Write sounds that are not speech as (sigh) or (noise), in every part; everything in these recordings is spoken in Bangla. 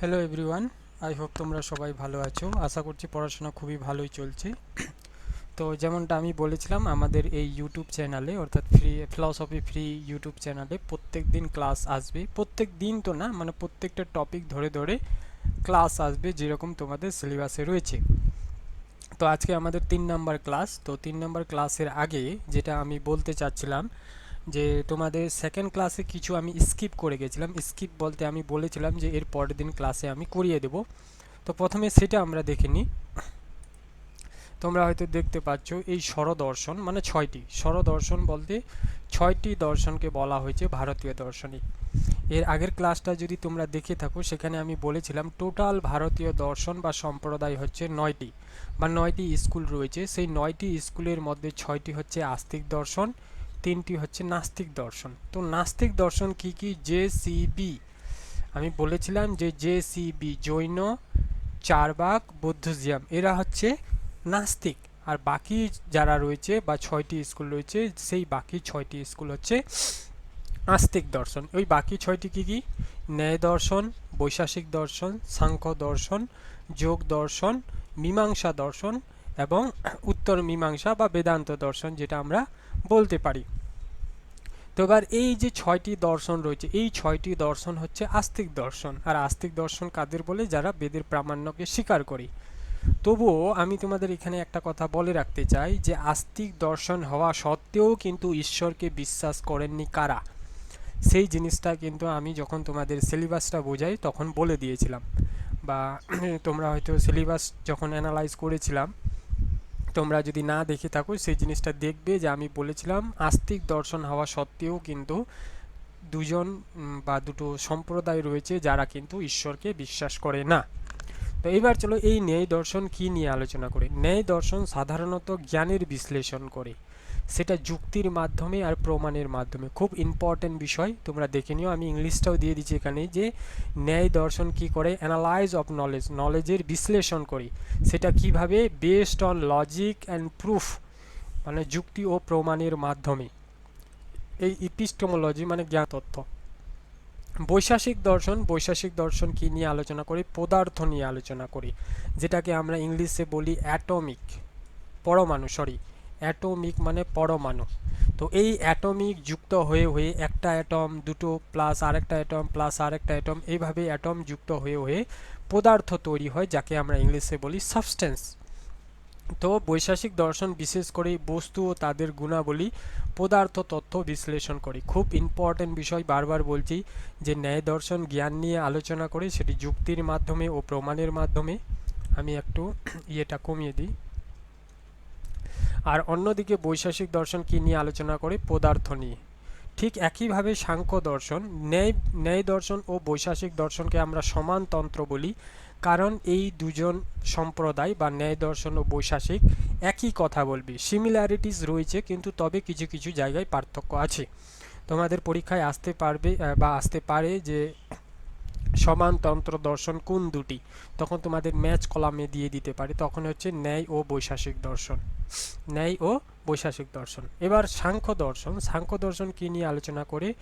হ্যালো এভরিওয়ান আই হোপ তোমরা সবাই ভালো আছো। আশা করছি পড়াশোনা খুবই ভালোই চলছে। তো যেমনটা আমি বলেছিলাম, আমাদের এই ইউটিউব চ্যানেলে অর্থাৎ ফ্রি ফিলসফি ফ্রি ইউটিউব চ্যানেলে প্রত্যেক দিন ক্লাস আসবে। প্রত্যেক দিন তো না মানে প্রত্যেকটা টপিক ধরে ধরে ক্লাস আসবে যেরকম তোমাদের সিলেবাসে রয়েছে। তো আজকে আমাদের তিন নাম্বার ক্লাস তো তিন নাম্বার ক্লাসের আগে যেটা আমি বলতে চাচ্ছিলাম যে তোমাদের সেকেন্ড ক্লাসে কিছু আমি স্কিপ করে গেছিলাম। স্কিপ বলতে আমি বলেছিলাম যে এর পরের দিন ক্লাসে আমি করিয়ে দেব। তো প্রথমে সেটা আমরা দেখে নিই। তোমরা হয়তো দেখতে পাচ্ছ এই স্বরদর্শন মানে ছয়টি। স্বরদর্শন বলতে ছয়টি দর্শনকে বলা হয়েছে ভারতীয় দর্শনী। এর আগের ক্লাসটা যদি তোমরা দেখে থাকো, সেখানে আমি বলেছিলাম টোটাল ভারতীয় দর্শন বা সম্প্রদায় হচ্ছে নয়টি বা নয়টি স্কুল রয়েছে। সেই নয়টি স্কুলের মধ্যে ছয়টি হচ্ছে আস্তিক দর্শন তিনটি হচ্ছে নাস্তিক দর্শন। তো নাস্তিক দর্শন কি কি? J B. আমি বলেছিলাম যে J B, Jain, Charvaka, Buddhism, এরা হচ্ছে নাস্তিক। আর বাকি যারা রয়েছে বা ছয়টি স্কুল রয়েছে, সেই বাকি ছয়টি স্কুল হচ্ছে আস্তিক দর্শন। ওই বাকি ছয়টি কি কি? ন্যায় দর্শন, বৈশাসিক দর্শন, সাংখ্য দর্শন, যোগ দর্শন, মীমাংসা দর্শন এবং উত্তর মীমাংসা বা বেদান্ত দর্শন, যেটা আমরা বলতে পারি। তো এবার এই যে ছয়টি দর্শন রয়েছে, এই ছয়টি দর্শন হচ্ছে আস্তিক দর্শন। আর আস্তিক দর্শন কাদের বলে? যারা বেদের প্রামাণ্যকে স্বীকার করি। তবুও আমি তোমাদের এখানে একটা কথা বলে রাখতে চাই যে, আস্তিক দর্শন হওয়া সত্ত্বেও কিন্তু ঈশ্বরকে বিশ্বাস করেননি কারা? সেই জিনিসটা কিন্তু আমি যখন তোমাদের সিলেবাসটা বোঝাই, তখন বলে দিয়েছিলাম। বা (clears throat) তোমরা হয়তো সিলেবাস যখন অ্যানালাইজ করেছিলাম তোমরা যদি না দেখে থাকো, সেই জিনিসটা দেখবে যে আমি বলেছিলাম, আস্তিক দর্শন হওয়া সত্ত্বেও কিন্তু দুজন বা দুটো সম্প্রদায় রয়েছে যারা কিন্তু ঈশ্বরকে বিশ্বাস করে না। তো এবার চলো এই ন্যায় দর্শন কি নিয়ে আলোচনা করি? ন্যায় দর্শন সাধারণত জ্ঞানের বিশ্লেষণ করে। সেটা যুক্তির মাধ্যমে আর প্রমাণের মাধ্যমে। খুব ইম্পর্টেন্ট বিষয়, তোমরা দেখে নিও। আমি ইংলিশটাও দিয়ে দিচ্ছি এখানে যে, ন্যায় দর্শন কি করে? অ্যানালাইজ অফ নলেজ নলেজের বিশ্লেষণ করি। সেটা কীভাবে? Based on logic and proof মানে যুক্তি ও প্রমাণের মাধ্যমে। এই ইপিস্টোমোলজি মানে জ্ঞান তথ্য বৈশাসিক দর্শন বৈশাসিক দর্শন কি নিয়ে আলোচনা করি? পদার্থ নিয়ে আলোচনা করি। যেটাকে আমরা ইংলিশে বলি অ্যাটমিক পরমাণু সরি অ্যাটমিক মানে পরমাণু। তো এই অ্যাটমিক যুক্ত হয়ে হয়ে একটা অ্যাটম, দুটো প্লাস আরেকটা অ্যাটম, প্লাস আরেকটা অ্যাটম, এইভাবে অ্যাটম যুক্ত হয়ে হয়ে পদার্থ তৈরি হয়, যাকে আমরা ইংলিশে বলি সাবস্টেন্স তো বৈশাসিক দর্শন বিশেষ করে বস্তু ও তাদের গুণাবলী, পদার্থ তথ্য বিশ্লেষণ করে। খুব ইম্পর্টেন্ট বিষয় বারবার বলছি যে ন্যায় দর্শন জ্ঞান নিয়ে আলোচনা করে সেটি যুক্তির মাধ্যমে ও প্রমাণের মাধ্যমে। আমি একটু (clears throat) ইয়েটা কমিয়ে দিই। আর অন্যদিকে বৈশাসিক দর্শন কি নিয়ে আলোচনা করে পদার্থ নিয়ে। ঠিক একইভাবে সাংখ্য দর্শন, ন্যায় ন্যায় দর্শন ও বৈশাসিক দর্শনকে আমরা সমান তন্ত্র বলি, কারণ এই দুজন সম্প্রদায় বা ন্যায় দর্শন ও বৈশাসিক একই কথা বলবে। সিমিলারিটিস রয়েছে, কিন্তু তবে কিছু কিছু জায়গায় পার্থক্য আছে। তোমাদের পরীক্ষায় আসতে পারবে বা আসতে পারে যে সমানতন্ত্র দর্শন কোন দুটি? তখন তোমাদের ম্যাচ কলামে দিয়ে দিতে পারে। তখন হচ্ছে ন্যায় ও বৈশাসিক দর্শন। ন্যায় ও বৈশাসিক দর্শন। এবার সাংখ্য দর্শন। সাংখ্য দর্শন কী নিয়ে আলোচনা করে?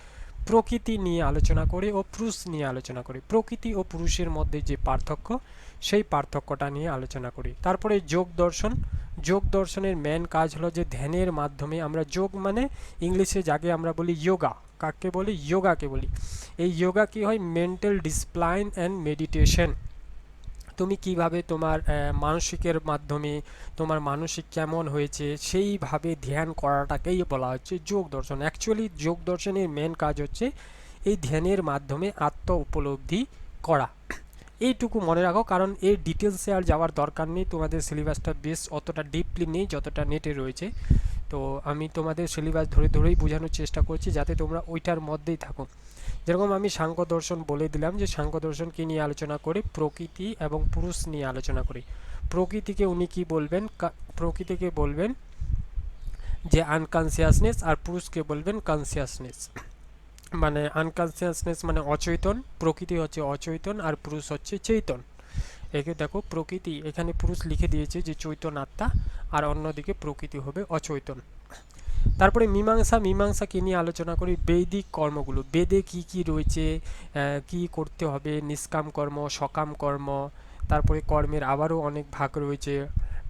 প্রকৃতি নিয়ে আলোচনা করে ও পুরুষ নিয়ে আলোচনা করে। প্রকৃতি ও পুরুষের মধ্যে যে পার্থক্য, সেই পার্থক্যটা নিয়ে আলোচনা করি। তারপরে যোগ দর্শন। যোগ দর্শনের মেন কাজ হলো যে ধ্যানের মাধ্যমে আমরা যোগ মানে ইংলিশে যাকে আমরা বলি যোগা কাকে বলি? যোগাকে বলি। এই যোগা কি হয়? মেন্টাল ডিসপ্লাইন অ্যান্ড মেডিটেশন তুমি কীভাবে তোমার মানসিকের মাধ্যমে তোমার মানসিক কেমন হয়েছে, সেইভাবে ধ্যান করাটাকেই বলা হচ্ছে যোগ দর্শন অ্যাকচুয়ালি যোগ দর্শনের মেন কাজ হচ্ছে এই ধ্যানের মাধ্যমে আত্ম উপলব্ধি করা। এইটুকু মনে রাখো, কারণ এর ডিটেলসে আর যাওয়ার দরকার নেই। তোমাদের সিলেবাসটা বেশ অতটা ডিপলি নেই, যতটা নেটে রয়েছে। তো আমি তোমাদের সিলেবাস ধরে ধরেই বোঝানোর চেষ্টা করছি যাতে তোমরা ওইটার মধ্যেই থাকো। যেরকম আমি সাংখ্য দর্শন বলে দিলাম যে সাংখ্য দর্শন কি নিয়ে আলোচনা করে, প্রকৃতি এবং পুরুষ নিয়ে আলোচনা করি। প্রকৃতিকে উনি কি বলবেন? প্রকৃতিকে বলবেন যে আনকনসিয়াসনেস আর পুরুষকে বলবেন কনসিয়াসনেস মানে আনকনসিয়াসনেস মানে অচৈতন, প্রকৃতি হচ্ছে অচৈতন আর পুরুষ হচ্ছে চৈতন। একে দেখো প্রকৃতি, এখানে পুরুষ লিখে দিয়েছে যে চৈতন আত্মা, আর অন্যদিকে প্রকৃতি হবে অচৈতন তারপরে মীমাংসা মীমাংসা কি নিয়ে আলোচনা করি, বৈদিক কর্মগুলো। বেদে কি কি রয়েছে কি করতে হবে, নিষ্কাম কর্ম, সকাম কর্ম, তারপরে কর্মের আবারও অনেক ভাগ রয়েছে,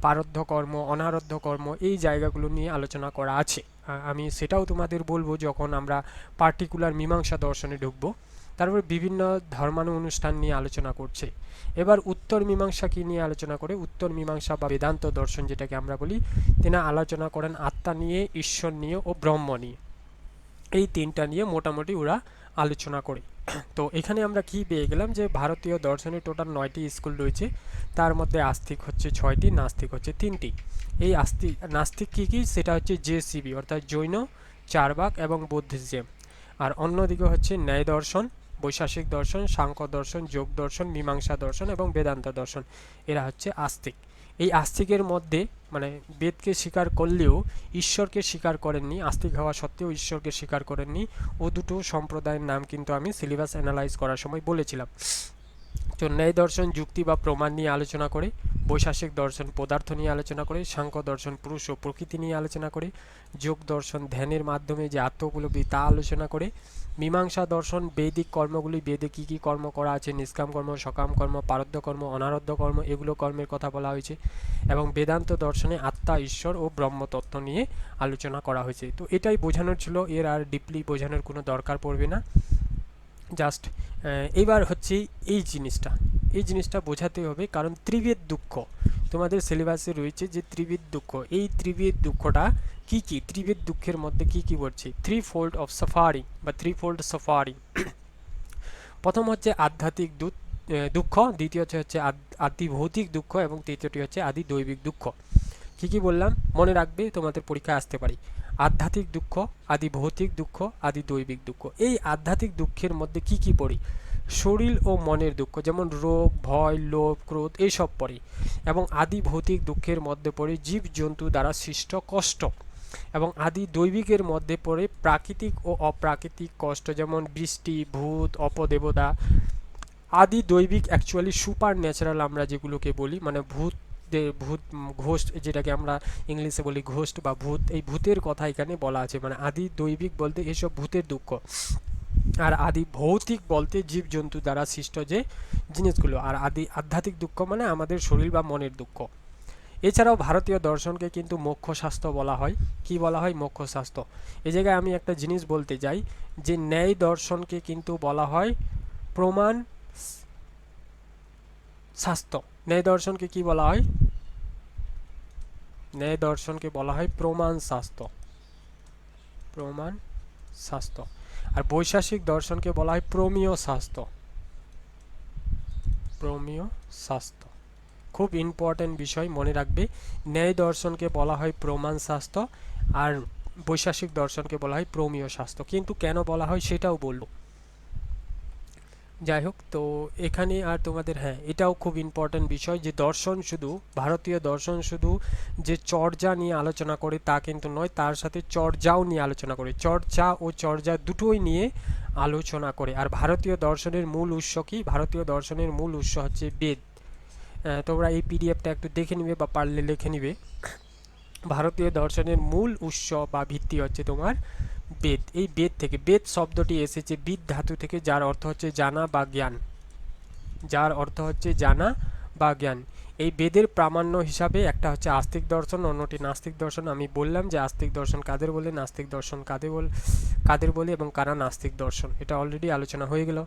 পারদ্ধ কর্ম, অনারদ্ধ কর্ম, এই জায়গাগুলো নিয়ে আলোচনা করা আছে। আমি সেটাও তোমাদের বলব যখন আমরা পার্টিকুলার মীমাংসা দর্শনে ঢুকবো। তারপর বিভিন্ন ধর্মানু অনুষ্ঠান নিয়ে আলোচনা করছে। এবার উত্তর মীমাংসা কী নিয়ে আলোচনা করে? উত্তর মীমাংসা বা বেদান্ত দর্শন যেটাকে আমরা বলি, তিনি আলোচনা করেন আত্মা নিয়ে, ঈশ্বর নিয়ে ও ব্রহ্ম নিয়ে। এই তিনটা নিয়ে মোটামুটি ওরা আলোচনা করে। তো এখানে আমরা কি পেয়ে গেলাম যে ভারতীয় দর্শনে টোটাল নয়টি স্কুল রয়েছে, তার মধ্যে আস্তিক হচ্ছে ছয়টি, নাস্তিক হচ্ছে তিনটি। এই আস্তিক নাস্তিক কী কী? সেটা হচ্ছে জেসিবি অর্থাৎ জৈন, চারবাক এবং বুদ্ধিজম। আর অন্যদিকে হচ্ছে ন্যায় দর্শন বৈশাসিক দর্শন, সাংখ্য দর্শন, যোগ দর্শন, মীমাংসা দর্শন এবং বেদান্ত দর্শন। এরা হচ্ছে আস্তিক। এই আস্তিকের মধ্যে মানে বেদকে স্বীকার করলেও ঈশ্বরকে স্বীকার করেননি, আস্তিক হওয়া সত্ত্বেও ঈশ্বরকে স্বীকার করেননি। ও দুটো সম্প্রদায়ের নাম কিন্তু আমি সিলেবাস অ্যানালাইজ করার সময় বলেছিলাম। তো ন্যায় দর্শন যুক্তি বা প্রমাণ নিয়ে আলোচনা করে, বৈশাসিক দর্শন পদার্থ নিয়ে আলোচনা করে, সাংখ্য দর্শন পুরুষ ও প্রকৃতি নিয়ে আলোচনা করে, যোগ দর্শন ধ্যানের মাধ্যমে যে আত্মোপলব্ধি তা আলোচনা করে, মীমাংসা দর্শন, বৈদিক কর্মগুলি, বেদে কী কী কর্ম করা আছে, নিষ্কাম কর্ম, সকাম কর্ম পারদ্ধ কর্ম অনারদ্ধ কর্ম, এগুলো কর্মের কথা বলা হয়েছে এবং বেদান্ত দর্শনে আত্মা, ঈশ্বর ও ব্রহ্মতত্ত্ব নিয়ে আলোচনা করা হয়েছে। তো এটাই বোঝানোর ছিল, এর আর ডিপলি বোঝানোর কোনো দরকার পড়বে না। জাস্ট এবার হচ্ছে এই জিনিসটা। এই জিনিসটা বোঝাতে হবে কারণ ত্রিবেদ দুঃখ। তোমাদের সিলেবাসে রয়েছে যে ত্রিবেদ দুঃখ। এই ত্রিবেদ দুঃখটা কি কি? ত্রিবেদ দুঃখের মধ্যে কি কি বলছে? থ্রি ফোল্ড অফ সাফারি বা থ্রি ফোল্ড সাফারি প্রথম হচ্ছে আধ্যাত্মিক দুঃখ, দ্বিতীয় হচ্ছে আদি ভৌতিক দুঃখ এবং তৃতীয়টি হচ্ছে আদি দৈবিক দুঃখ। কি কি বললাম? মনে রাখবে, তোমাদের পরীক্ষায় আসতে পারি। আধ্যাত্মিক দুঃখ, আদি ভৌতিক দুঃখ, আদি দৈবিক দুঃখ। এই আধ্যাত্মিক দুঃখের মধ্যে কি কি পড়ি? শরীর ও মনের দুঃখ, যেমন রোগ, ভয়, লোভ, ক্রোধ এইসব পড়ে। এবং আদি ভৌতিক দুঃখের মধ্যে পড়ে জীব জন্তু দ্বারা সৃষ্ট কষ্ট। এবং আদি দৈবিকের মধ্যে পড়ে প্রাকৃতিক ও অপ্রাকৃতিক কষ্ট, যেমন বৃষ্টি, ভূত, অপদেবতা। আদি দৈবিক অ্যাকচুয়ালি সুপার ন্যাচারাল আমরা যেগুলোকে বলি মানে ভূত ভূত, ঘোষ্ট, যেটাকে আমরা ইংলিশে বলি ঘোষ্ট বা ভূত, এই ভূতের কথা এখানে বলা আছে। মানে আদি দৈবিক বলতে এসব ভূতের দুঃখ। আর আদি ভৌতিক বলতে জীবজন্তু দ্বারা সৃষ্ট যে জিনিসগুলো। আর আদি আধ্যাত্মিক দুঃখ মানে আমাদের শরীর বা মনের দুঃখ। এছাড়াও ভারতীয় দর্শনকে কিন্তু মোক্ষ শাস্ত্র বলা হয়। কি বলা হয়? মোক্ষ শাস্ত্র এই জায়গায় আমি একটা জিনিস বলতে চাই যে ন্যায় দর্শনকে কিন্তু বলা হয় প্রমাণ শাস্ত্র ন্যায় দর্শনকে কি বলা হয়? ন্যায় দর্শনকে বলা হয় প্রমাণ শাস্ত্র প্রমাণ শাস্ত্র আর বৈশাসিক দর্শনকে বলা হয় প্রমীয় শাস্ত্র প্রমীয় শাস্ত্র খুব ইম্পর্টেন্ট বিষয়, মনে রাখবে। ন্যায় দর্শনকে বলা হয় প্রমাণ শাস্ত্র আর বৈশাসিক দর্শনকে বলা হয় প্রমীয় শাস্ত্র কিন্তু কেন বলা হয় সেটাও বলব। যাই হোক তো এখানে আর তোমাদের হ্যাঁ এটাও খুব ইম্পর্ট্যান্ট বিষয় যে দর্শন শুধু, ভারতীয় দর্শন শুধু যে চর্যা নিয়ে আলোচনা করে তা কিন্তু নয়, তার সাথে চর্যাও নিয়ে আলোচনা করে। চর্চা ও চর্যা দুটোই নিয়ে আলোচনা করে। আর ভারতীয় দর্শনের মূল উৎস কি? ভারতীয় দর্শনের মূল উৎস হচ্ছে বেদ। তোমরা এই পিডিএফটা একটু দেখে নিবে বা পারলে লিখে নিবে। ভারতীয় দর্শনের মূল উৎস বা ভিত্তি হচ্ছে তোমার বেদ, এই বেদ থেকে, বেদ শব্দটি এসেছে বিদ ধাতু থেকে, যার অর্থ হচ্ছে জানা বা জ্ঞান। যার অর্থ হচ্ছে জানা বা জ্ঞান। এই বেদের প্রামাণ্য হিসাবে একটা হচ্ছে আস্তিক দর্শন, অন্যটি নাস্তিক দর্শন। আমি বললাম যে আস্তিক দর্শন কাদের বলে? নাস্তিক দর্শন কাদের বল, কাদের বলে এবং কারা নাস্তিক দর্শন? এটা অলরেডি আলোচনা হয়ে গেল।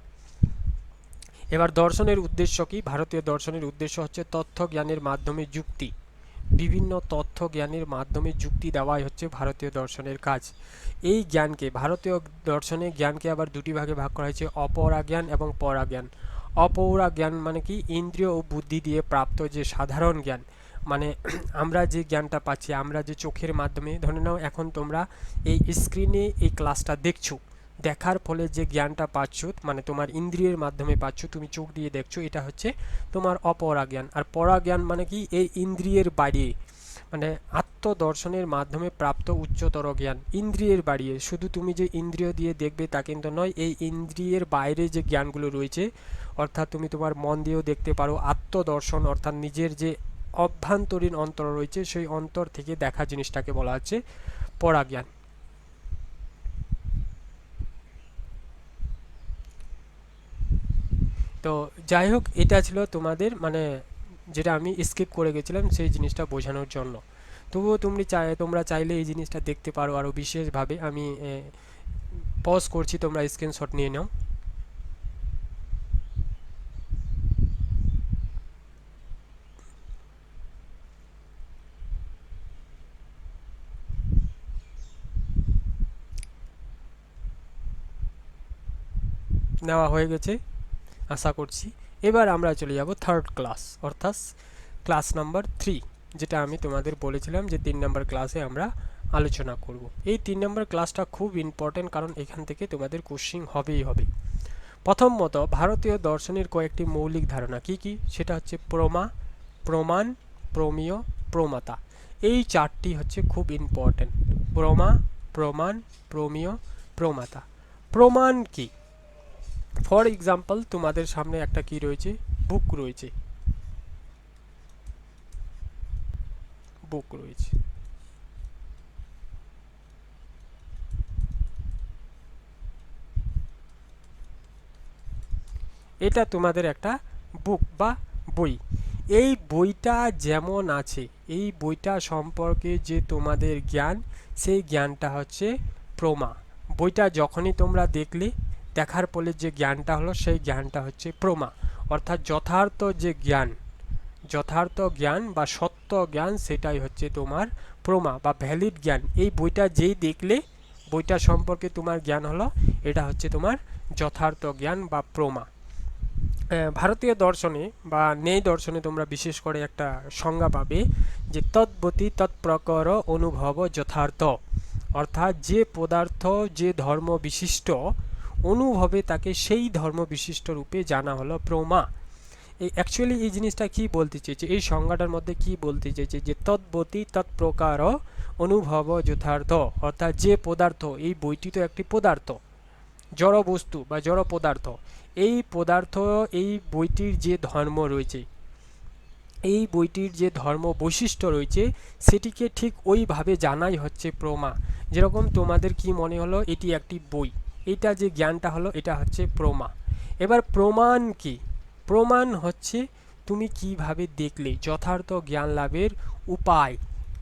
এবার দর্শনের উদ্দেশ্য কি? ভারতীয় দর্শনের উদ্দেশ্য হচ্ছে তথ্য জ্ঞানের মাধ্যমে যুক্তি। বিভিন্ন তথ্য জ্ঞানের মাধ্যমে যুক্তি দেওয়াই হচ্ছে ভারতীয় দর্শনের কাজ। এই জ্ঞানকে, ভারতীয় দর্শনে জ্ঞানকে আবার দুটি ভাগে ভাগ করা হয়েছে, অপরা জ্ঞান এবং পরা জ্ঞান। অপৌরা জ্ঞান মানে কি? ইন্দ্রিয় ও বুদ্ধি দিয়ে প্রাপ্ত যে সাধারণ জ্ঞান। মানে (clears throat) আমরা যে জ্ঞানটা পাচ্ছি, আমরা যে চোখের মাধ্যমে, ধরে নাও এখন তোমরা এই স্ক্রিনে এই ক্লাসটা দেখছ। দেখার ফলে যে জ্ঞানটা পাচ্ছ মানে তোমার ইন্দ্রিয়ের মাধ্যমে পাচ্ছ, তুমি চোখ দিয়ে দেখছ, এটা হচ্ছে তোমার অপরা জ্ঞান আর পরা জ্ঞান মানে কি? এই ইন্দ্রিয়ের বাইরে মানে আত্মদর্শনের মাধ্যমে প্রাপ্ত উচ্চতর জ্ঞান। ইন্দ্রিয়ের বাড়িয়ে শুধু তুমি যে ইন্দ্রিয় দিয়ে দেখবে তা কিন্তু নয়, এই ইন্দ্রিয়ের বাইরে যে জ্ঞানগুলো রয়েছে, অর্থাৎ তুমি তোমার মন দিয়েও দেখতে পারো, আত্মদর্শন, অর্থাৎ নিজের যে অভ্যন্তরীণ অন্তর রয়েছে, সেই অন্তর থেকে দেখা জিনিসটাকে বলা হচ্ছে পরাজ্ঞান। তো যাই হোক, এটা ছিল তোমাদের মানে যেটা আমি স্কিপ করে গেছিলাম সেই জিনিসটা বোঝানোর জন্য। তবুও তুমি চাই তোমরা চাইলে এই জিনিসটা দেখতে পারো আরও বিশেষভাবে। আমি পজ করছি, তোমরা স্ক্রিনশট নিয়ে নাও। নেওয়া হয়ে গেছে। আশা করছি। এবার আমরা চলে যাব থার্ড ক্লাস অর্থাৎ ক্লাস নাম্বার থ্রি যেটা আমি তোমাদের বলেছিলাম যে তিন নম্বর ক্লাসে আমরা আলোচনা করব। এই তিন নম্বর ক্লাসটা খুব ইম্পর্টেন্ট কারণ এখান থেকে তোমাদের কোশ্চিং হবেই হবে। প্রথমত, ভারতীয় দর্শনের কয়েকটি মৌলিক ধারণা কি কি? সেটা হচ্ছে প্রমা, প্রমাণ, প্রমেয়, প্রমাতা। এই চারটি হচ্ছে খুব ইম্পর্টেন্ট প্রমা, প্রমাণ, প্রমেয়, প্রমাতা। প্রমাণ কি? ফর এক্সাম্পল তোমাদের সামনে একটা কি রয়েছে? বুক রয়েছে। বুক রয়েছে। এটা তোমাদের একটা বুক বা বই। এই বইটা যেমন আছে, এই বইটা সম্পর্কে যে তোমাদের জ্ঞান, সেই জ্ঞানটা হচ্ছে প্রমা। বইটা যখনই তোমরা দেখলে দেখার ফলে যে জ্ঞানটা হলো, সেই জ্ঞানটা হচ্ছে প্রমা। অর্থাৎ যথার্থ যে জ্ঞান, যথার্থ জ্ঞান বা সত্য জ্ঞান, সেটাই হচ্ছে তোমার প্রমা বা ভ্যালিড জ্ঞান। এই বইটা যেই দেখলে, বইটা সম্পর্কে তোমার জ্ঞান হলো, এটা হচ্ছে তোমার যথার্থ জ্ঞান বা প্রমা। ভারতীয় দর্শনে বা নেই দর্শনে তোমরা বিশেষ করে একটা সংজ্ঞা পাবে যে তৎবতী তৎপ্রকর অনুভব যথার্থ। অর্থাৎ যে পদার্থ, যে ধর্ম বিশিষ্ট অনুভবে তাকে সেই ধর্ম বিশিষ্ট রূপে জানা হলো প্রমা। এই অ্যাকচুয়ালি এই জিনিসটা কি বলতে চেয়েছে? এই সংজ্ঞাটার মধ্যে কি বলতে চেয়েছে? যে তৎবতী তৎপ্রকার অনুভব যথার্থ, অর্থাৎ যে পদার্থ, এই বইটি তো একটি পদার্থ, জড় বস্তু বা জড় পদার্থ, এই পদার্থ, এই বইটির যে ধর্ম রয়েছে, এই বইটির যে ধর্ম বৈশিষ্ট্য রয়েছে, সেটিকে ঠিক ওইভাবে জানাই হচ্ছে প্রমা। যেরকম তোমাদের কি মনে হলো? এটি একটি বই। এটা যে জ্ঞানটা হলো, এটা হচ্ছে প্রমা এবার প্রমাণ কি? প্রমাণ হচ্ছে তুমি কীভাবে দেখলে যথার্থ জ্ঞান লাভের উপায়।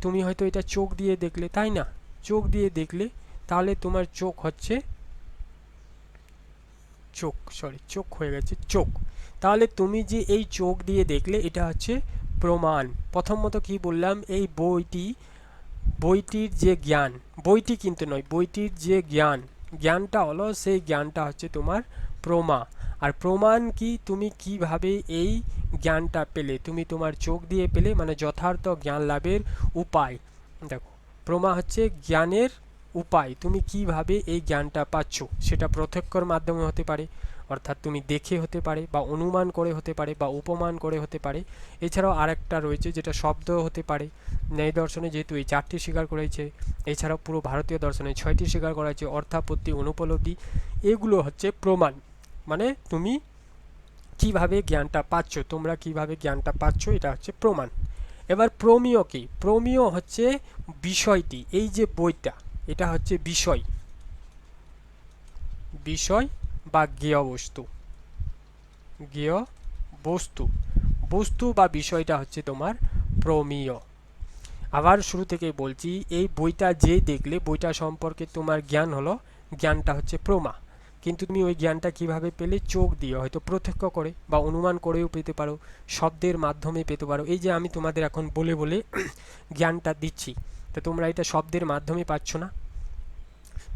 তুমি হয়তো এটা চোখ দিয়ে দেখলে, তাই না? চোখ দিয়ে দেখলে তাহলে তোমার চোখ হচ্ছে চোখ সরি চোখ হয়ে গেছে, চোখ। তাহলে তুমি যে এই চোখ দিয়ে দেখলে, এটা হচ্ছে প্রমাণ। প্রথমত কি বললাম, এই বইটি, বইটির যে জ্ঞান, বইটি কিন্তু নয়, বইটির যে জ্ঞান জ্ঞানটা হলো, সেই জ্ঞানটা হচ্ছে তোমার প্রমা। আর প্রমাণ কি? তুমি কীভাবে এই জ্ঞানটা পেলে? তুমি তোমার চোখ দিয়ে পেলে মানে যথার্থ জ্ঞান লাভের উপায়। দেখো, প্রমা হচ্ছে জ্ঞানের উপায়। তুমি কীভাবে এই জ্ঞানটা পাচ্ছ? সেটা প্রত্যক্ষর মাধ্যমে হতে পারে। অর্থাৎ তুমি দেখে হতে পারে বা অনুমান করে হতে পারে বা উপমান করে হতে পারে। এছাড়াও আরেকটা রয়েছে যেটা শব্দ হতে পারে। ন্যায় দর্শনে যেহেতু এই চারটি স্বীকার করেছে, এছাড়াও পুরো ভারতীয় দর্শনে ছয়টি স্বীকার করা হয়েছে, অর্থাপত্তি, অনুপলব্ধি, এগুলো হচ্ছে প্রমাণ। মানে তুমি কীভাবে জ্ঞানটা পাচ্ছ, তোমরা কীভাবে জ্ঞানটা পাচ্ছ, এটা হচ্ছে প্রমাণ। এবার প্রমিয় কি? প্রমিয় হচ্ছে বিষয়টি, এই যে বইটা, এটা হচ্ছে বিষয়। বিষয় বা জ্ঞেয় বস্তু। জ্ঞেয় বস্তু। বস্তু বা বিষয়টা হচ্ছে তোমার প্রমেয়। আবার শুরু থেকে বলছি, এই বইটা যে দেখলে, বইটা সম্পর্কে তোমার জ্ঞান হলো, জ্ঞানটা হচ্ছে প্রমা। কিন্তু তুমি ওই জ্ঞানটা কীভাবে পেলে? চোখ দিয়ে, হয়তো প্রত্যক্ষ করে বা অনুমান করেও পেতে পারো, শব্দের মাধ্যমে পেতে পারো। এই যে আমি তোমাদের এখন বলে বলে (clears throat) জ্ঞানটা দিচ্ছি, তো তোমরা এটা শব্দের মাধ্যমে পাচ্ছ না।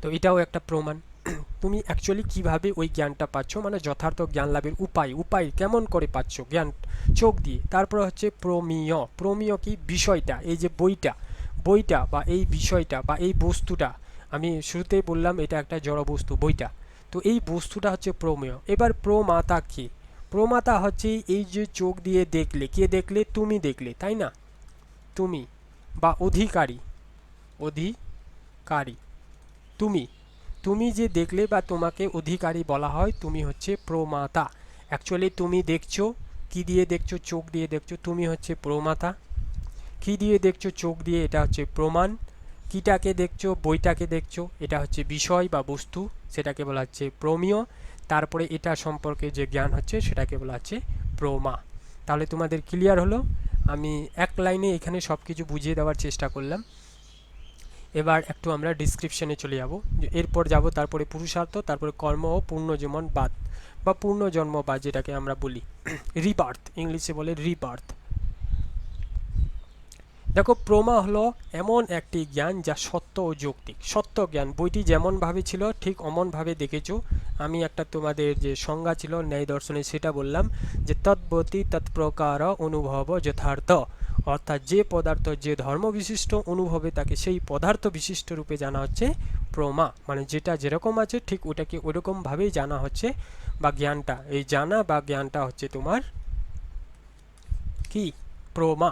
তো এটাও একটা প্রমাণ। (clears throat) তুমি অ্যাকচুয়ালি কীভাবে ওই জ্ঞানটা পাচ্ছ? মানে যথার্থ জ্ঞান লাভের উপায় উপায় কেমন করে পাচ্ছ জ্ঞান? চোখ দিয়ে। তারপর হচ্ছে প্রমিয়। প্রমিয় কি? বিষয়টা। এই যে বইটা বইটা বা এই বিষয়টা বা এই বস্তুটা, আমি শুরুতেই বললাম এটা একটা জড় বস্তু, বইটা। তো এই বস্তুটা হচ্ছে প্রমেয়। এবার প্রমাতা কি? প্রমাতা হচ্ছে এই যে চোখ দিয়ে দেখলে, কে দেখলে? তুমি দেখলে, তাই না? তুমি বা অধিকারী অধিকারী। তুমি। তুমি যে দেখলে বা তোমাকে অধিকারী বলা হয়, তুমি হচ্ছে প্রমাতা। অ্যাকচুয়ালি তুমি দেখছ, কি দিয়ে দেখছ, চোখ দিয়ে দেখছ, তুমি হচ্ছে প্রমাতা। কি দিয়ে দেখছ, চোখ দিয়ে, এটা হচ্ছে প্রমাণ। কিটাকে দেখছ, বইটাকে দেখছ, এটা হচ্ছে বিষয় বা বস্তু, সেটাকে বলা হচ্ছে প্রমীয়। তারপরে এটা সম্পর্কে যে জ্ঞান হচ্ছে, সেটাকে বলা হচ্ছে প্রমা। তাহলে তোমাদের ক্লিয়ার হলো? আমি এক লাইনে এখানে সব কিছু বুঝিয়ে দেওয়ার চেষ্টা করলাম। এবার একটু আমরা ডিসক্রিপশনে চলে যাব। এরপর যাব, তারপরে পুরুষার্থ, তারপরে কর্ম ও পূর্ণজীবন বাদ। বা পূর্ণজন্ম বাদ যেটাকে আমরা বলি (clears throat) রিবার্থ ইংলিশে বলে রিবার্থ দেখো, প্রমা হলো এমন একটি জ্ঞান যা সত্য ও যৌক্তিক। সত্য জ্ঞান, বইটি যেমনভাবে ছিল, ঠিক অমনভাবে দেখেছ। আমি একটা তোমাদের যে সংজ্ঞা ছিল, ন্যায় দর্শনে সেটা বললাম, যে তৎবতী তৎপ্রকার অনুভব যথার্থ। অর্থাৎ যে পদার্থ, যে ধর্ম বিশিষ্ট অনুভবে তাকে সেই পদার্থ বিশিষ্ট রূপে জানা হচ্ছে প্রমা। মানে যেটা যেরকম আছে, ঠিক ওটাকে ওরকমভাবেই জানা হচ্ছে বা জ্ঞানটা। এই জানা বা জ্ঞানটা হচ্ছে তোমার কি? প্রমা।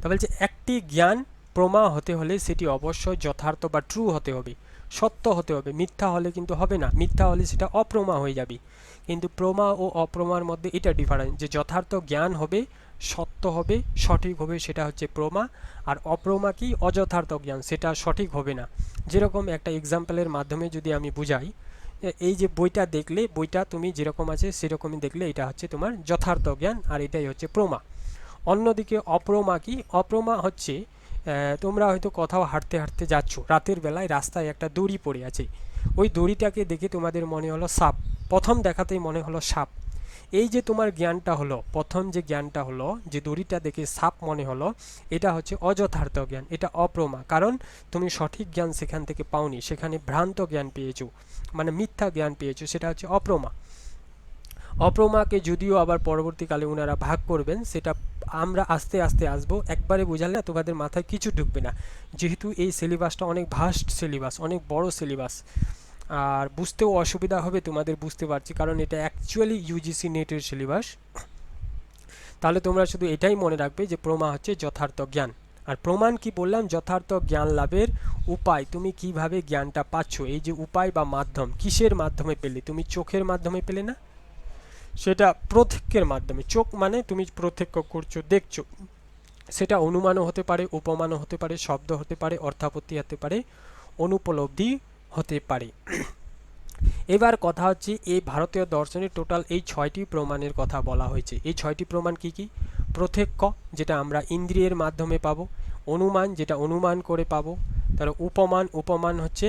তা বলছে, একটি জ্ঞান প্রমা হতে হলে সেটি অবশ্যই যথার্থ বা ট্রু হতে হবে, সত্য হতে হবে। মিথ্যা হলে কিন্তু হবে না, মিথ্যা হলে সেটা অপ্রমা হয়ে যাবে। কিন্তু প্রমা ও অপ্রমার মধ্যে এটা ডিফারেন্স যে যথার্থ জ্ঞান হবে সত্য হবে, সঠিক হবে সেটা হচ্ছে প্রমা। আর অপ্রমা কি? অযথার্থ জ্ঞান সেটা সঠিক হবে না। যেরকম একটা এক্সাম্পলের মাধ্যমে যদি আমি বুঝাই এই যে বইটা দেখলে, বইটা তুমি যেরকম আছে সেরকমই দেখলে এটা হচ্ছে তোমার যথার্থ জ্ঞান আর এটাই হচ্ছে প্রমা। অন্যদিকে অপ্রমা কি? অপ্রমা হচ্ছে তোমরা হয়তো কোথাও হাঁটতে হাঁটতে যাচ্ছ, রাতের বেলায় রাস্তায় একটা দড়ি পড়ে আছে। ওই দড়িটাকে দেখে তোমাদের মনে হলো সাপ। প্রথম দেখাতেই মনে হলো সাপ। এই যে তোমার জ্ঞানটা হলো, প্রথম যে জ্ঞানটা হলো, যে দড়িটা দেখে সাপ মনে হলো, এটা হচ্ছে অযথার্থ জ্ঞান, এটা অপ্রমা। কারণ তুমি সঠিক জ্ঞান সেখান থেকে পাওনি, সেখানে ভ্রান্ত জ্ঞান পেয়েছ মানে মিথ্যা জ্ঞান পেয়েছ, সেটা হচ্ছে অপ্রমা। অপ্রমাকে যদিও আবার পরবর্তীকালে ওনারা ভাগ করবেন, সেটা আমরা আস্তে আস্তে আসব। একবারে বোঝালে না, তোমাদের মাথায় কিছু ঢুকবে না। যেহেতু এই সিলেবাসটা অনেক ভাস্ট সিলেবাস অনেক বড় সিলেবাস আর বুঝতেও অসুবিধা হবে, তোমাদের বুঝতে পারছি, কারণ এটা অ্যাকচুয়ালি ইউজিসি নেটের সিলেবাস তাহলে তোমরা শুধু এটাই মনে রাখবে যে প্রমা হচ্ছে যথার্থ জ্ঞান। আর প্রমাণ কি বললাম? যথার্থ জ্ঞান লাভের উপায়। তুমি কীভাবে জ্ঞানটা পাচ্ছ? এই যে উপায় বা মাধ্যম, কিসের মাধ্যমে পেলে? তুমি চোখের মাধ্যমে পেলে না? সেটা প্রত্যেকের মাধ্যমে। চোখ মানে তুমি প্রত্যক্ষ করছ, দেখছ। সেটা অনুমানও হতে পারে, উপমানও হতে পারে, শব্দ হতে পারে, অর্থাপত্তি হতে পারে, অনুপলব্ধি হতে পারে। এবার কথা হচ্ছে, এই ভারতীয় দর্শনে টোটাল এই ছয়টি প্রমাণের কথা বলা হয়েছে। এই ছয়টি প্রমাণ কি কি? প্রত্যক্ষ যেটা আমরা ইন্দ্রিয়ের মাধ্যমে পাবো, অনুমান, যেটা অনুমান করে পাবো তার উপমান উপমান হচ্ছে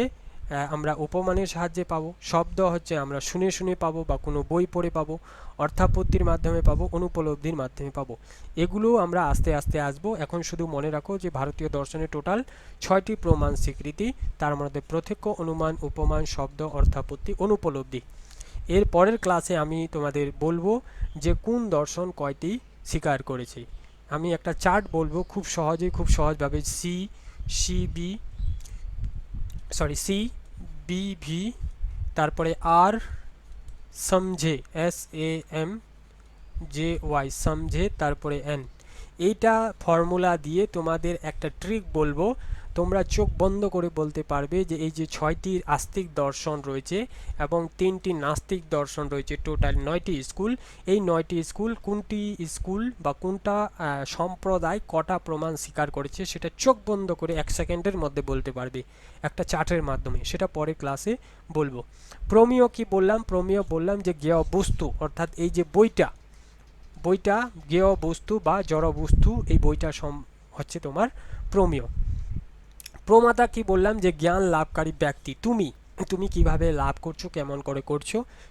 উপমানের সাহায্যে পাবো, শব্দ হচ্ছে আমরা শুনে শুনে পাবো বা কোনো বই পড়ে পাবো, অর্থাপত্তির মাধ্যমে পাবো, অনুপলব্ধির মাধ্যমে পাবো। এগুলো আমরা আস্তে আস্তে আসব। এখন শুধু মনে রাখো যে ভারতীয় দর্শনের টোটাল ছয়টি প্রমাণ স্বীকৃতি, তার মধ্যে প্রত্যক্ষ অনুমান উপমান শব্দ, অর্থাপত্তি, অনুপলব্ধি। এর পরের ক্লাসে আমি তোমাদের বলব যে কোন দর্শন কয়টি স্বীকার করেছে। আমি একটা চার্ট বলব খুব সহজেই, খুব সহজভাবে, C C, B, sorry, C B V তারপরে আর সমঝে S A M J Y সমঝে, তারপরে এন এইটা ফর্মুলা দিয়ে তোমাদের একটা ট্রিক বলব। তোমরা চোখ বন্ধ করে বলতে পারবে যে এই যে ছয়টি আস্তিক দর্শন রয়েছে এবং তিনটি নাস্তিক দর্শন রয়েছে টোটাল নয়টি স্কুল। এই নয়টি স্কুল কোনটি স্কুল বা কোনটা সম্প্রদায় কটা প্রমাণ স্বীকার করেছে সেটা চোখ বন্ধ করে এক সেকেন্ডের মধ্যে বলতে পারবে একটা চার্টের মাধ্যমে। সেটা পরে ক্লাসে বলব। প্রমিয় কি বললাম? প্রমিয় বললাম যে জ্ঞেয় বস্তু অর্থাৎ এই যে বইটা বইটা জ্ঞেয় বস্তু বা জড় বস্তু এই বইটা সম হচ্ছে তোমার প্রমিয়। প্রমাতা কি বললাম যে জ্ঞান লাভকারী ব্যক্তি। তুমি তুমি কীভাবে লাভ করছ, কেমন করে করছ,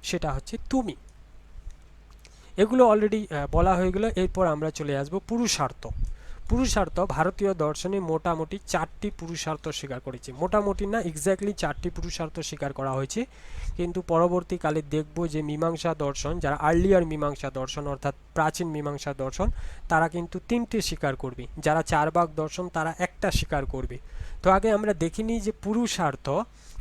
সেটা হচ্ছে তুমি। এগুলো অলরেডি বলা হয়ে গেল, এরপর আমরা চলে আসব পুরুষার্থ। পুরুষার্থ ভারতীয় দর্শনে মোটামুটি চারটি পুরুষার্থ স্বীকার করেছে। মোটামুটি না এক্স্যাক্টলি চারটি পুরুষার্থ স্বীকার করা হয়েছে। কিন্তু পরবর্তীকালে দেখব যে মীমাংসা দর্শন, যারা আর্লিয়ার মীমাংসা দর্শন, অর্থাৎ প্রাচীন মীমাংসা দর্শন, তারা কিন্তু তিনটে স্বীকার করবে। যারা চার ভাগ দর্শন, তারা একটা স্বীকার করবে। তো আগে আমরা দেখিনি যে পুরুষার্থ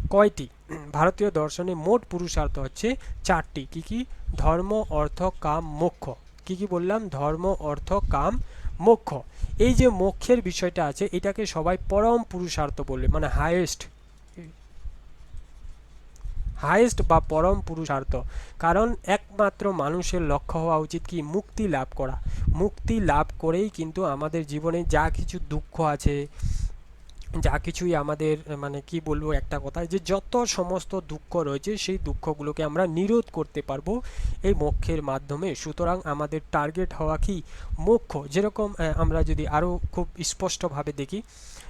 কয়টি? ভারতীয় দর্শনে মোট পুরুষার্থ হচ্ছে চারটি। কি কি? ধর্ম, অর্থ, কাম, মোক্ষ। কি কি বললাম? ধর্ম, অর্থ, কাম মোক্ষ। এই যে মোক্ষের বিষয়টা আছে, এটাকে সবাই পরম পুরুষার্থ বলবে মানে হায়েস্ট হায়েস্ট বা পরম পুরুষার্থ। কারণ একমাত্র মানুষের লক্ষ্য হওয়া উচিত কি? মুক্তি লাভ করা। মুক্তি লাভ করেই কিন্তু আমাদের জীবনে যা কিছু দুঃখ আছে যা কিছুই আমাদের মানে কি বলব একটা কথা, যে যত সমস্ত দুঃখ রয়েছে, সেই দুঃখগুলোকে আমরা নিরোধ করতে পারব এই মোক্ষের মাধ্যমে। সুতরাং আমাদের টার্গেট হওয়া কি? মোক্ষ। যেরকম আমরা যদি আরও খুব স্পষ্টভাবে দেখি,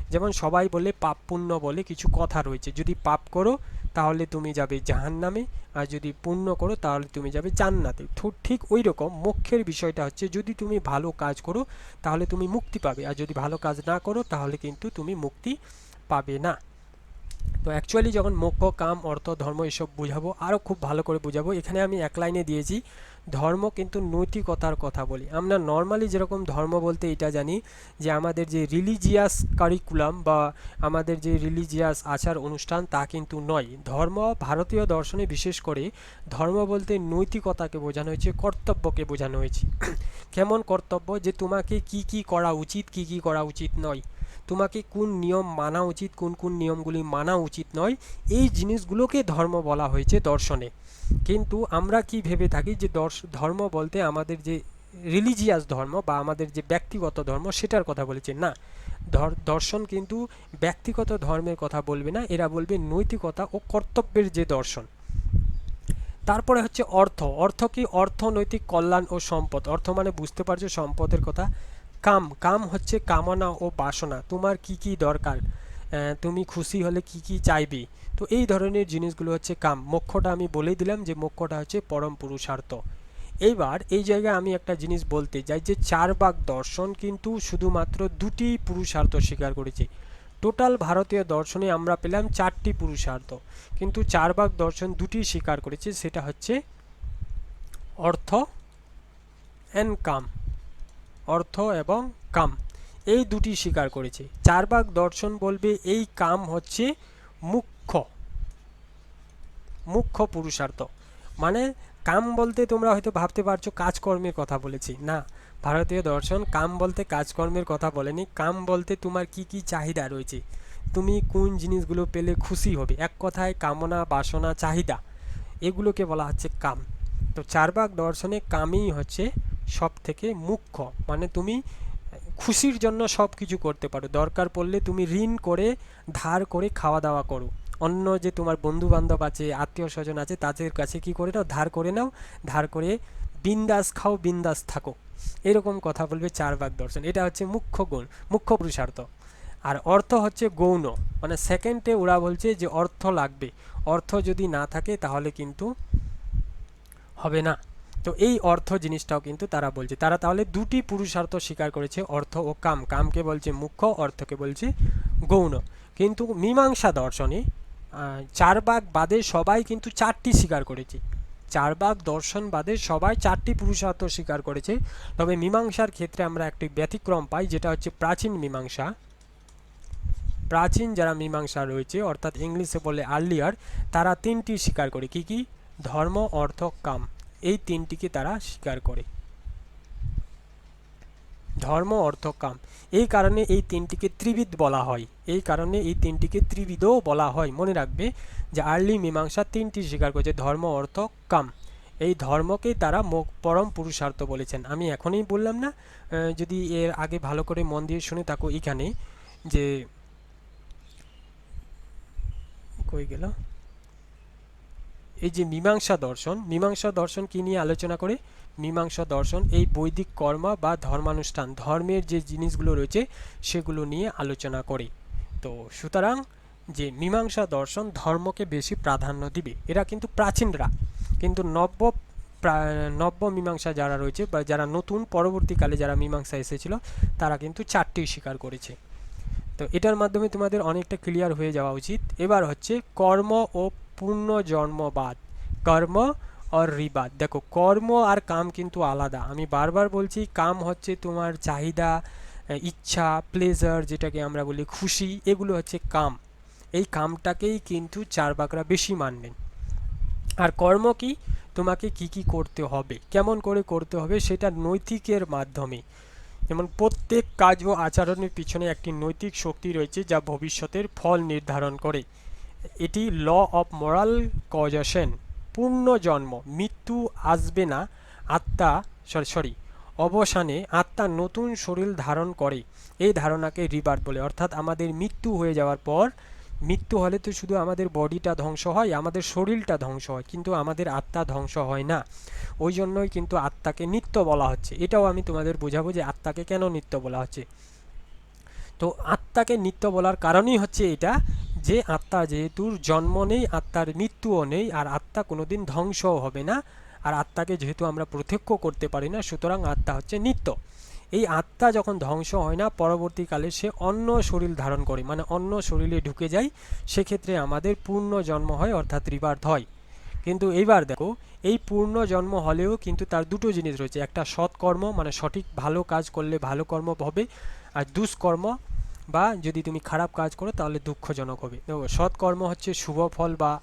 যেমন সবাই বলে পাপ পুণ্য বলে কিছু কথা রয়েছে। যদি পাপ করো তাহলে তুমি যাবে জাহান্নামে, আর যদি পুণ্য করো তাহলে তুমি যাবে জান্নাতে। ঠিক ওই রকম মোক্ষের বিষয়টা হচ্ছে যদি তুমি ভালো কাজ করো তাহলে তুমি মুক্তি পাবে, আর যদি ভালো কাজ না করো তাহলে কিন্তু তুমি মুক্তি পাবে না। তো অ্যাকচুয়ালি যখন মোক্ষ, কাম, অর্থ, ধর্ম এসব বুঝাবো আরও খুব ভালো করে বুঝাবো, এখানে আমি এক লাইনে দিয়েছি। ধর্ম কিন্তু নৈতিকতার কথা বলি। আমরা নর্মালি যেরকম ধর্ম বলতে এটা জানি যে আমাদের যে রিলিজিয়াস কারিকুলাম বা আমাদের যে রিলিজিয়াস আচার অনুষ্ঠান তা কিন্তু নয়। ধর্ম ভারতীয় দর্শনে বিশেষ করে ধর্ম বলতে নৈতিকতাকে বোঝানো হয়েছে, কর্তব্যকে বোঝানো হয়েছে। (clears throat) কেমন কর্তব্য? যে তোমাকে কি কি করা উচিত, কি কি করা উচিত নয়। তোমাকে কোন নিয়ম মানা উচিত, কোন কোন নিয়মগুলি মানা উচিত নয়, এই জিনিসগুলোকে ধর্ম বলা হয়েছে দর্শনে। কিন্তু আমরা কি ভেবে থাকি যে দর্শ, ধর্ম বলতে আমাদের যে রিলিজিয়াস ধর্ম বা আমাদের যে ব্যক্তিগত ধর্ম সেটার কথা বলেছে। না দর্শন কিন্তু ব্যক্তিগত ধর্মের কথা বলবে না, এরা বলবে নৈতিকতা ও কর্তব্যের যে দর্শন। তারপরে হচ্ছে অর্থ। অর্থ কি? অর্থনৈতিক কল্যাণ ও সম্পদ। অর্থ মানে বুঝতে পারছ সম্পদের কথা। কাম কাম হচ্ছে কামনা ও বাসনা। তোমার কি কি দরকার? তুমি খুশি হলে কি কি চাইবে? তো এই ধরনের জিনিসগুলো হচ্ছে কাম। মোক্ষটা আমি বলেই দিলাম যে মোক্ষটা হচ্ছে পরম পুরুষার্থ। এইবার এই জায়গায় আমি একটা জিনিস বলতে চাই যে চার বাগ দর্শন কিন্তু শুধুমাত্র দুটি পুরুষার্থ স্বীকার করেছে। টোটাল ভারতীয় দর্শনে আমরা পেলাম চারটি পুরুষার্থ। কিন্তু চার বাগ দর্শন দুটি স্বীকার করেছে, সেটা হচ্ছে অর্থ অ্যান্ড কাম। অর্থ এবং কাম। এই দুটি স্বীকার করেছে। চার ভাগ দর্শন বলবে এই কাম হচ্ছে মুখ্য। মুখ্য পুরুষার্থ। মানে কাম বলতে তোমরা হয়তো ভাবতে পারছ কাজকর্মের কথা বলেছি। না, ভারতীয় দর্শন কাম বলতে কাজকর্মের কথা বলেনি। কাম বলতে তোমার কি কি চাহিদা রয়েছে? তুমি কোন জিনিসগুলো পেলে খুশি হবে? এক কথায় কামনা, বাসনা, চাহিদা, এগুলোকে বলা হচ্ছে কাম। তো চারবাক দর্শনে কামই হচ্ছে সব থেকে মুখ্য। মানে তুমি খুশির জন্য সব কিছু করতে পারো। দরকার পড়লে তুমি ঋণ করে, ধার করে খাওয়া দাওয়া করো। অন্য যে তোমার বন্ধু বান্ধব আছে আত্মীয় স্বজন আছে, তাদের কাছে কি করে নাও? ধার করে নাও। ধার করে বিন্দাস খাও, বিন্দাস থাকো। এরকম কথা বলবে চার ভাগ দর্শন। এটা হচ্ছে মুখ্য গুণ, মুখ্য পুরুষার্থ। আর অর্থ হচ্ছে গৌণ। মানে সেকেন্ডে ওরা বলছে যে অর্থ লাগবে। অর্থ যদি না থাকে তাহলে কিন্তু হবে না। তো এই অর্থ জিনিসটাও কিন্তু তারা বলছে। তারা তাহলে দুটি পুরুষার্থ স্বীকার করেছে, অর্থ ও কাম। কামকে বলছে মুখ্য, অর্থকে বলছে গৌণ। কিন্তু মীমাংসা দর্শনে চার ভাগ বাদে সবাই কিন্তু চারটি স্বীকার করেছে। চার ভাগ দর্শন বাদে সবাই চারটি পুরুষার্থ স্বীকার করেছে। তবে মীমাংসার ক্ষেত্রে আমরা একটি ব্যতিক্রম পাই, যেটা হচ্ছে প্রাচীন মীমাংসা। প্রাচীন যারা মীমাংসা রয়েছে, অর্থাৎ ইংলিশে বলে আর্লিয়ার, তারা তিনটি স্বীকার করে। কি কি? ধর্ম, অর্থ, কাম। এই তিনটিকে তারা স্বীকার করে। ধর্ম, অর্থ, কাম। এই কারণে এই তিনটিকে ত্রিবিদ বলা হয়। এই কারণে এই তিনটিকে ত্রিবিদও বলা হয়। মনে রাখবে যে আর্লি মীমাংসা তিনটি স্বীকার করেছে, ধর্ম, অর্থ, কাম। এই ধর্মকেই তারা পরম পুরুষার্থ বলেছেন। আমি এখনই বললাম না যদি এর আগে ভালো করে মন দিয়ে শুনে থাকো এখানে যে কই গেল? এই যে মীমাংসা দর্শন মীমাংসা দর্শন কি নিয়ে আলোচনা করে? মীমাংসা দর্শন, এই বৈদিক কর্ম বা ধর্মানুষ্ঠান, ধর্মের যে জিনিসগুলো রয়েছে সেগুলো নিয়ে আলোচনা করে। তো সুতরাং যে মীমাংসা দর্শন ধর্মকে বেশি প্রাধান্য দিবে, এরা কিন্তু প্রাচীনরা। কিন্তু নব্য নব্য মীমাংসা যারা রয়েছে বা যারা নতুন পরবর্তীকালে যারা মীমাংসা এসেছিল, তারা কিন্তু চারটি স্বীকার করেছে। তো এটার মাধ্যমে তোমাদের অনেকটা ক্লিয়ার হয়ে যাওয়া উচিত। এবার হচ্ছে কর্ম ও পুণ্যজন্মবাদ কর্ম আর রিবাদ। দেখো, কর্ম আর কাম কিন্তু আলাদা। আমি বারবার বলছি, কাম হচ্ছে তোমার চাহিদা, ইচ্ছা প্লেজার যেটাকে আমরা বলি খুশি, এগুলো হচ্ছে কাম। এই কামটাকেই কিন্তু চার বাকরা বেশি মানবেন। আর কর্ম কি? তোমাকে কি কি করতে হবে? কেমন করে করতে হবে? সেটা নৈতিকের মাধ্যমে। যেমন প্রত্যেক কাজ ও আচরণের পিছনে একটি নৈতিক শক্তি রয়েছে, যা ভবিষ্যতের ফল নির্ধারণ করে। এটি ল অফ মোরাল কজেশন পূর্ণ জন্ম মৃত্যু আসবে না, আত্মা, সরি সরি, অবসানে আত্মা নতুন শরীর ধারণ করে। এই ধারণাকে রিবার্থ বলে। অর্থাৎ আমাদের মৃত্যু হয়ে যাওয়ার পর, মৃত্যু হলে তো শুধু আমাদের বডিটা ধ্বংস হয়, আমাদের শরীরটা ধ্বংস হয়, কিন্তু আমাদের আত্মা ধ্বংস হয় না। ওই জন্যই কিন্তু আত্মাকে নিত্য বলা হচ্ছে। এটাও আমি তোমাদের বোঝাবো যে আত্মাকে কেন নিত্য বলা হচ্ছে। তো আত্মাকে নিত্য বলার কারণই হচ্ছে এটা যে আত্মা যেহেতু জন্ম নেই, আত্মার মৃত্যুও নেই, আর আত্মা কোনোদিন ধ্বংসও হবে না, আর আত্মাকে যেহেতু আমরা প্রত্যক্ষ করতে পারি না, সুতরাং আত্মা হচ্ছে নিত্য। এই আত্মা যখন ধ্বংস হয় না, পরবর্তীকালে সে অন্য শরীর ধারণ করে মানে অন্য শরীরে ঢুকে যায়, সেক্ষেত্রে আমাদের পূর্ণ জন্ম হয়, অর্থাৎ রিবার্থ হয়। কিন্তু এইবার দেখো, এই পূর্ণ জন্ম হলেও কিন্তু তার দুটো জিনিস রয়েছে, একটা সৎকর্ম মানে সঠিক ভালো কাজ করলে ভালো কর্ম হবে, আর দুষ্কর্ম বা যদি তুমি খারাপ কাজ করো, তাহলে দুঃখজনক হবে। দেখো, সৎকর্ম হচ্ছে শুভ ফল বা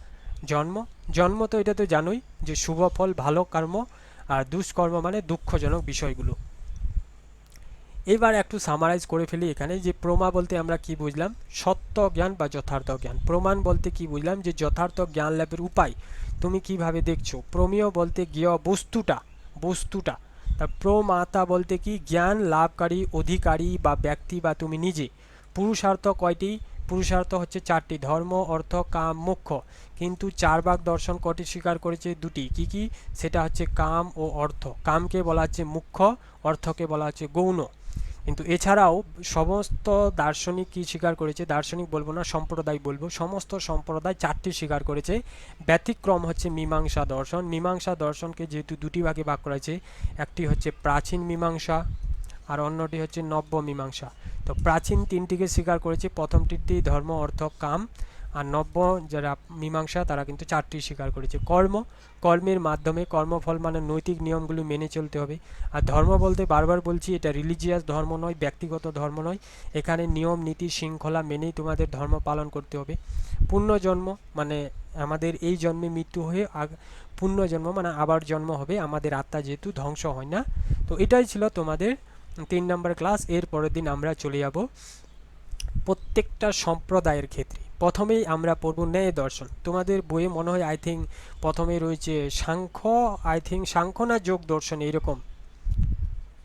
জন্ম। জন্ম তো এটা তো জানোই যে শুভ ফল, ভালো কর্ম আর দুষ্কর্ম মানে দুঃখজনক বিষয়গুলো। এবার একটু সামারাইজ করে ফেলি এখানে যে প্রমা বলতে আমরা কি বুঝলাম? সত্য জ্ঞান বা যথার্থ জ্ঞান। প্রমাণ বলতে কি বুঝলাম যে যথার্থ জ্ঞান লাভের উপায় তুমি কীভাবে দেখছ? প্রমেয় বলতে জ্ঞ বস্তুটা বস্তুটা। তা প্রমাতা বলতে কি? জ্ঞান লাভকারী, অধিকারী বা ব্যক্তি বা তুমি নিজে। পুরুষার্থ কয়টি? পুরুষার্থ হচ্ছে চারটি, ধর্ম, অর্থ, কাম মুখ্য কিন্তু চার ভাগ দর্শন কটি স্বীকার করেছে দুটি। কি কি? সেটা হচ্ছে কাম ও অর্থ। কামকে বলা হচ্ছে মুখ্য, অর্থকে বলা হচ্ছে গৌণ। কিন্তু এছাড়াও সমস্ত দার্শনিক কি স্বীকার করেছে? দার্শনিক বলব না, সম্প্রদায় বলব। সমস্ত সম্প্রদায় চারটি স্বীকার করেছে। ব্যতিক্রম হচ্ছে মীমাংসা দর্শন। মীমাংসা দর্শনকে যেহেতু দুটি ভাগে ভাগ করা হয়েছে, একটি হচ্ছে প্রাচীন মীমাংসা আর অন্যটি হচ্ছে নব্য মীমাংসা তো প্রাচীন তিনটিকে স্বীকার করেছে। প্রথমটিটি ধর্ম, অর্থ, কাম আর নব্য যারা মীমাংসা, তারা কিন্তু চারটি স্বীকার করেছে। কর্ম, কর্মের মাধ্যমে কর্মফল মানে নৈতিক নিয়মগুলি মেনে চলতে হবে। আর ধর্ম বলতে বারবার বলছি, এটা রিলিজিয়াস ধর্ম নয়, ব্যক্তিগত ধর্ম নয়। এখানে নিয়ম, নীতি, শৃঙ্খলা মেনেই তোমাদের ধর্ম পালন করতে হবে। পুণ্যজন্ম মানে আমাদের এই জন্মে মৃত্যু হয়ে পুণ্যজন্ম মানে আবার জন্ম হবে। আমাদের আত্মা যেহেতু ধ্বংস হয় না। তো এটাই ছিল তোমাদের তিন নম্বর ক্লাস এর পরের দিন আমরা চলে যাব প্রত্যেকটা সম্প্রদায়ের ক্ষেত্রে। প্রথমেই আমরা পড়ব ন্যায় দর্শন। তোমাদের বইয়ে মনে হয় আই থিঙ্ক প্রথমে রয়েছে সাংখ্য আই থিঙ্ক সাংখ্য না যোগ দর্শন এইরকম?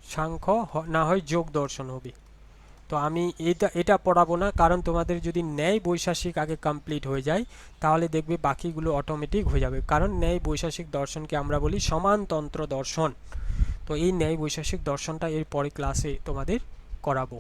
সাংখ্য না হয় যোগ দর্শন হবে। তো আমি এটা এটা পড়াবো না, কারণ তোমাদের যদি ন্যায় বৈশাসিক আগে কমপ্লিট হয়ে যায়, তাহলে দেখবে বাকিগুলো অটোমেটিক হয়ে যাবে। কারণ ন্যায় বৈশাসিক দর্শনকে আমরা বলি সমানতন্ত্র দর্শন। তো এই ন্যায় বৈশেষিক দর্শনটা এর পরে ক্লাসে তোমাদের করাবো।